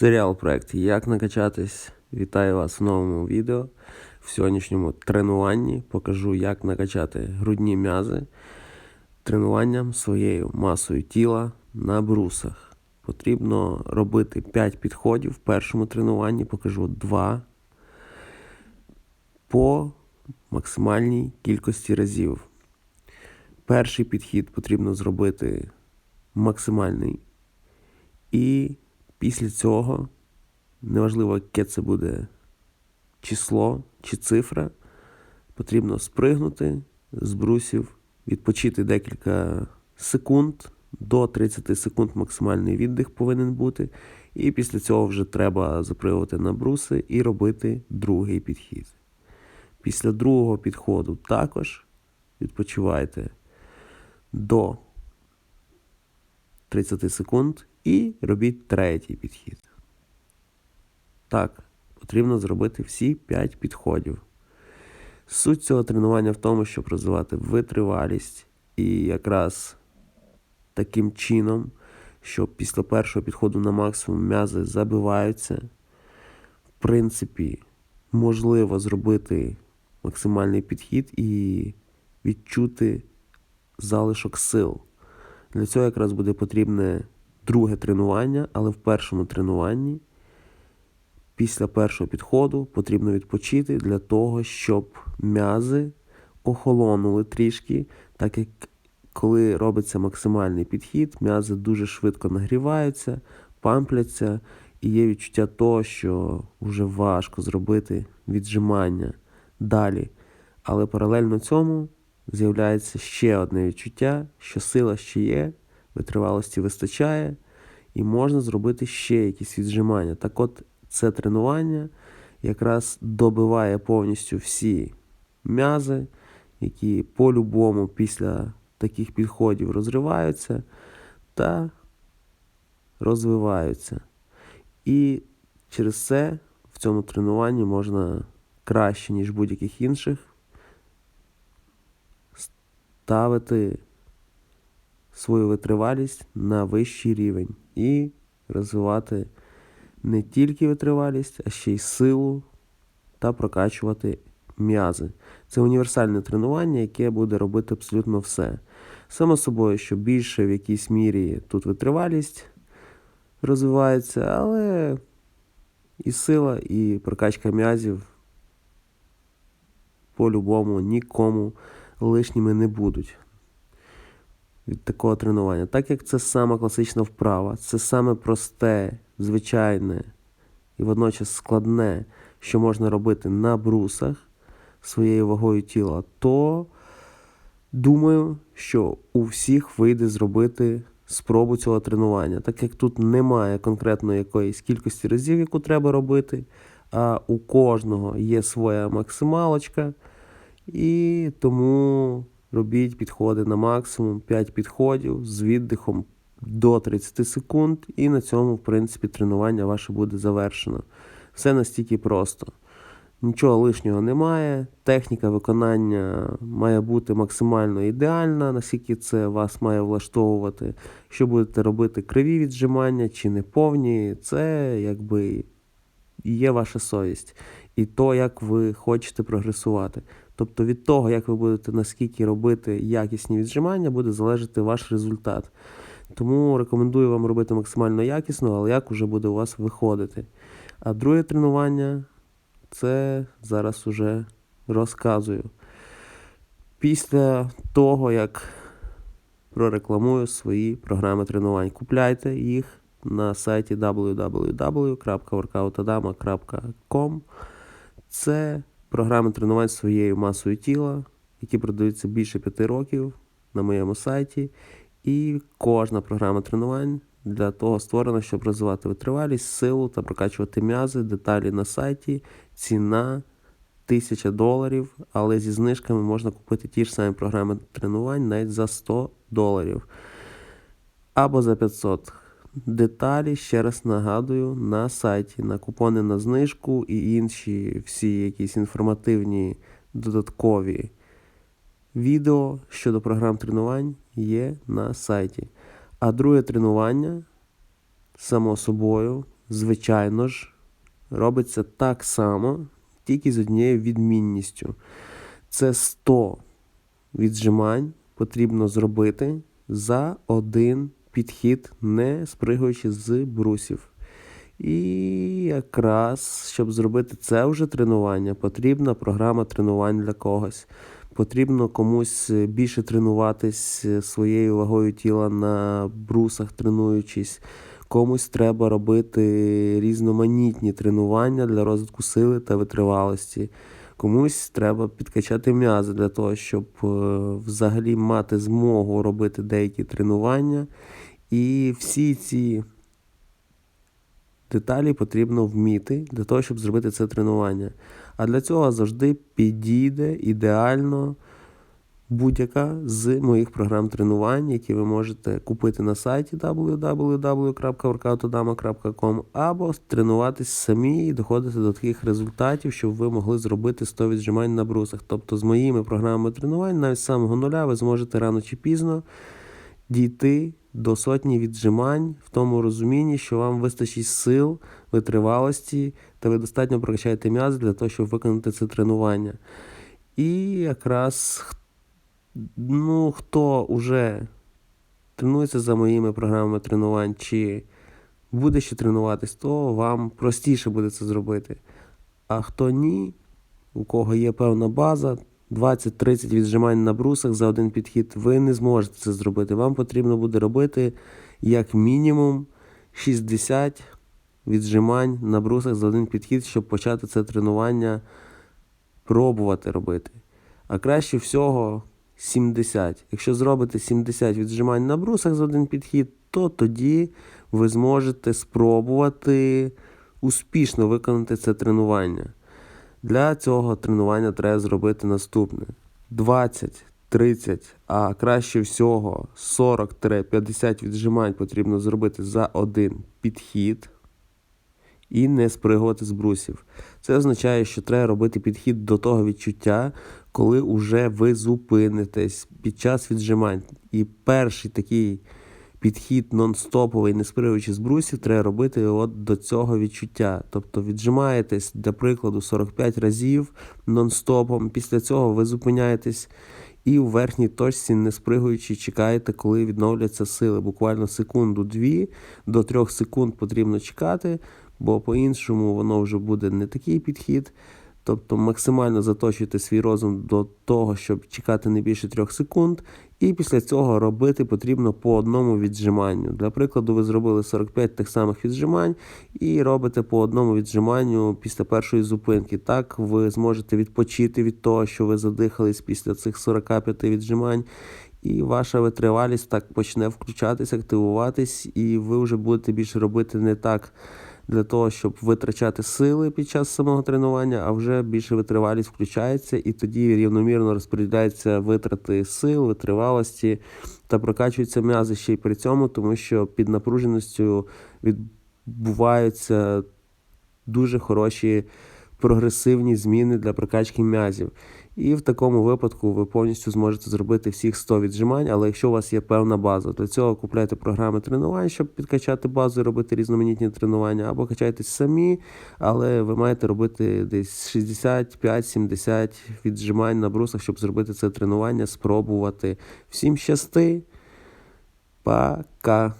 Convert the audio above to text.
Серіал проєкті Як накачатись. Вітаю вас в новому відео. В сьогоднішньому тренуванні покажу, як накачати грудні м'язи тренуванням своєю масою тіла на брусах. Потрібно робити 5 підходів. В першому тренуванні покажу 2 по максимальній кількості разів. Перший підхід потрібно зробити максимальний. І після цього, неважливо, яке це буде число чи цифра, потрібно спригнути з брусів, відпочити декілька секунд, до 30 секунд максимальний віддих повинен бути. І після цього вже треба запригувати на бруси і робити другий підхід. Після другого підходу також відпочивайте до 30 секунд і робіть третій підхід. Так, потрібно зробити всі 5 підходів. Суть цього тренування в тому, щоб розвивати витривалість і якраз таким чином, що після першого підходу на максимум м'язи забиваються. В принципі, можливо зробити максимальний підхід і відчути залишок сил. Для цього якраз буде потрібне друге тренування, але в першому тренуванні, після першого підходу, потрібно відпочити для того, щоб м'язи охолонули трішки, так як коли робиться максимальний підхід, м'язи дуже швидко нагріваються, пампляться, і є відчуття того, що вже важко зробити віджимання далі. Але паралельно цьому з'являється ще одне відчуття, що сила ще є, витривалості вистачає, і можна зробити ще якісь віджимання. Так от це тренування якраз добиває повністю всі м'язи, які по-любому після таких підходів розриваються та розвиваються. І через це в цьому тренуванні можна краще, ніж будь-яких інших, ставити свою витривалість на вищий рівень і розвивати не тільки витривалість, а ще й силу та прокачувати м'язи. Це універсальне тренування, яке буде робити абсолютно все. Само собою, що більше в якійсь мірі тут витривалість розвивається, але і сила, і прокачка м'язів по-любому нікому лишніми не будуть від такого тренування. Так як це саме класична вправа, це саме просте, звичайне і водночас складне, що можна робити на брусах своєю вагою тіла, то думаю, що у всіх вийде зробити спробу цього тренування. Так як тут немає конкретно якоїсь кількості разів, яку треба робити, а у кожного є своя максималочка. І тому робіть підходи на максимум 5 підходів з віддихом до 30 секунд, і на цьому, в принципі, тренування ваше буде завершено. Все настільки просто. Нічого лишнього немає. Техніка виконання має бути максимально ідеальна, наскільки це вас має влаштовувати. Що будете робити криві віджимання чи не повні, це якби є ваша совість. І то, як ви хочете прогресувати. Тобто від того, як ви будете наскільки робити якісні віджимання, буде залежати ваш результат. Тому рекомендую вам робити максимально якісно, але як вже буде у вас виходити. А друге тренування це зараз уже розказую. Після того, як прорекламую свої програми тренувань, купляйте їх на сайті www.workoutadama.com. Це програми тренувань своєю масою тіла, які продаються більше п'яти років на моєму сайті. І кожна програма тренувань для того створена, щоб розвивати витривалість, силу та прокачувати м'язи, деталі на сайті, ціна 1000 доларів, але зі знижками можна купити ті ж самі програми тренувань навіть за 100 доларів або за 500. Деталі, ще раз нагадую, на сайті, на купони на знижку і інші всі якісь інформативні додаткові відео щодо програм тренувань є на сайті. А друге тренування, само собою, звичайно ж, робиться так само, тільки з однією відмінністю. Це 100 віджимань потрібно зробити за один підхід, не спригаючи з брусів. І якраз, щоб зробити це вже тренування, потрібна програма тренувань для когось. Потрібно комусь більше тренуватись своєю вагою тіла на брусах, тренуючись. Комусь треба робити різноманітні тренування для розвитку сили та витривалості. Комусь треба підкачати м'язи для того, щоб е, взагалі мати змогу робити деякі тренування. І всі ці деталі потрібно вміти для того, щоб зробити це тренування. А для цього завжди підійде ідеально будь-яка з моїх програм тренувань, які ви можете купити на сайті www.workoutodama.com або тренуватись самі і доходити до таких результатів, щоб ви могли зробити 100 віджимань на брусах. Тобто з моїми програмами тренувань, навіть з самого нуля, ви зможете рано чи пізно дійти до сотні віджимань в тому розумінні, що вам вистачить сил, витривалості, та ви достатньо прокачаєте м'язи для того, щоб виконати це тренування. І якраз ну, хто вже тренується за моїми програмами тренувань, чи буде ще тренуватись, то вам простіше буде це зробити. А хто ні, у кого є певна база, 20-30 віджимань на брусах за один підхід, ви не зможете це зробити. Вам потрібно буде робити як мінімум 60 віджимань на брусах за один підхід, щоб почати це тренування пробувати робити. А краще всього 70. Якщо зробите 70 віджимань на брусах за один підхід, то тоді ви зможете спробувати успішно виконати це тренування. Для цього тренування треба зробити наступне: 20, 30, а краще всього 40-50 віджимань потрібно зробити за один підхід і не спригувати з брусів. Це означає, що треба робити підхід до того відчуття, коли уже ви зупинитесь під час віджимань. І перший такий підхід нон-стоповий, не спригуючи з брусів, треба робити от до цього відчуття. Тобто віджимаєтесь, для прикладу, 45 разів нон-стопом. Після цього ви зупиняєтесь. І у верхній точці, не спригуючи, чекаєте, коли відновляться сили. Буквально секунду-дві до трьох секунд потрібно чекати, бо по-іншому воно вже буде не такий підхід. Тобто максимально заточуйте свій розум до того, щоб чекати не більше трьох секунд, і після цього робити потрібно по одному віджиманню. Для прикладу, ви зробили 45 тих самих віджимань і робите по одному віджиманню після першої зупинки. Так ви зможете відпочити від того, що ви задихались після цих 45 віджимань. І ваша витривалість так почне включатись, активуватись, і ви вже будете більше робити не так для того, щоб витрачати сили під час самого тренування, а вже більше витривалість включається, і тоді рівномірно розподіляються витрати сил, витривалості та прокачуються м'язи ще й при цьому, тому що під напруженістю відбуваються дуже хороші прогресивні зміни для прокачки м'язів. І в такому випадку ви повністю зможете зробити всіх 100 віджимань, але якщо у вас є певна база, для цього купляйте програми тренувань, щоб підкачати базу і робити різноманітні тренування, або качайтесь самі, але ви маєте робити десь 65-70 віджимань на брусах, щоб зробити це тренування, спробувати. Всім щасти. Пока!